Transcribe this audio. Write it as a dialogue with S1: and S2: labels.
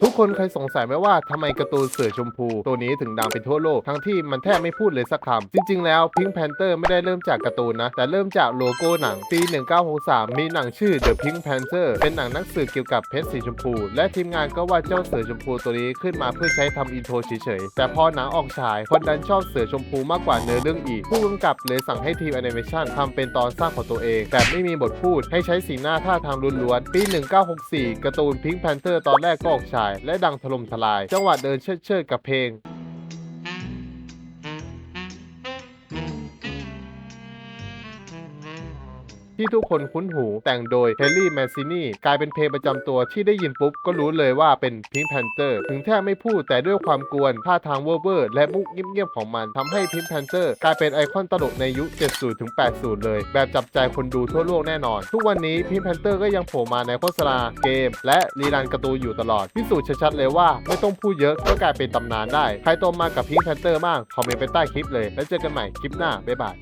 S1: あ。 คนเคยสงสัยไหมว่าทำไมการ์ตูนเสือชมพู ตัวนี้ถึงดังไปทั่วโลก ทั้งที่มันแทบไม่พูดเลยสักคำจริง ๆ แล้ว Pink Panther ไม่ได้เริ่มจากการ์ตูนนะ แต่เริ่มจากโลโก้หนังปี 1963 มีหนังชื่อ The Pink Panther เป็นหนังนักสืบเกี่ยวกับเพชรสีชมพู และทีมงานก็ว่าเจ้าเสือชมพูตัวนี้ขึ้นมาเพื่อใช้ทำอินโทรเฉยๆแต่พอหนังออกฉายคนดันชอบเสือชมพูมากกว่าเนื้อเรื่องอีกผู้กำกับเลยสั่งให้ทีมแอนิเมชันทำเป็นตอนสร้างของตัวเองแต่ไม่มีบทพูดให้ใช้สีหน้าท่าทางล้วนๆปี 1964การ์ตูน Pink Panther ตอนแรกก็ออกฉายและดังถล่มทลาย จังหวะเดินเชิดๆกับเพลง ที่ทุกคนคุ้นหู แต่งโดยเฮลลี่แมซินีกลายเป็นเพลงประจำตัวที่ได้ยินปุ๊บ ก็รู้เลยว่าเป็น Pink Panther ถึงแทบไม่พูดแต่ด้วยความกวนท่าทางเวอร์เวอร์และมุกเงียบๆของมันทำให้ Pink Panther กลายเป็นไอคอนตลกในยุค 70ถึง80 เลย แบบจับใจคนดูทั่วโลกแน่นอน ทุกวันนี้ Pink Panther ก็ยังโผล่มาในโฆษณาเกม และรีรันการ์ตูนอยู่ตลอดพิสูจน์ชัดๆเลยว่าไม่ต้องพูดเยอะก็กลายเป็นตำนานได้ ใครโตมากับ Pink Panther บ้างคอมเมนต์ไปใต้คลิปเลย แล้วเจอกันใหม่คลิปหน้าบ๊ายบาย